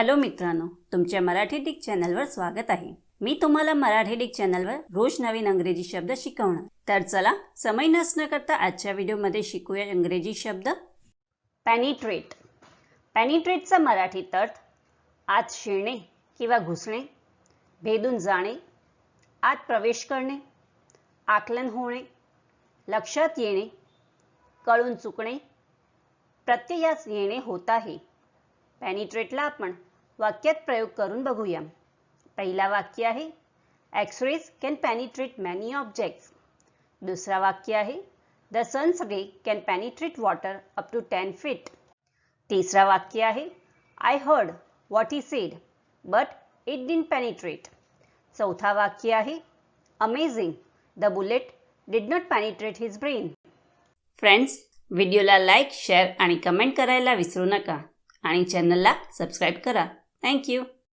Hello मित्रांनो तुमच्या Marathi Dick चॅनलवर स्वागत आहे. मी तुम्हाला मराठी डिक चॅनलवर रोज नवीन अंग्रेजी शब्द शिकवणार. तर चला समय नसणं करता आजच्या व्हिडिओमध्ये शिकूया इंग्रजी शब्द. पॅनिट्रेट पॅनिट्रेटचा मराठीत अर्थ आत शिरणे किंवा घुसणे भेदून जाणे आत प्रवेश करणे आकलन होणे लक्षात येणे कळून चुकणे प्रत्ययास येणे होत आहे. पॅनिट्रेटला आपण वाक्यात प्रयोग करून बघूया. पहिला वाक्य आहे X rays can penetrate many objects दुसरा वाक्य आहे the sun's ray can penetrate water up to ten feet तिसरा वाक्य आहे I heard what he said but it didn't penetrate चौथा वाक्य आहे amazing the bullet did not penetrate his brain friends व्हिडिओला लाईक शेअर आणि कमेंट करायला विसरू नका. आणि चॅनलला सबस्क्राईब करा. Thank you.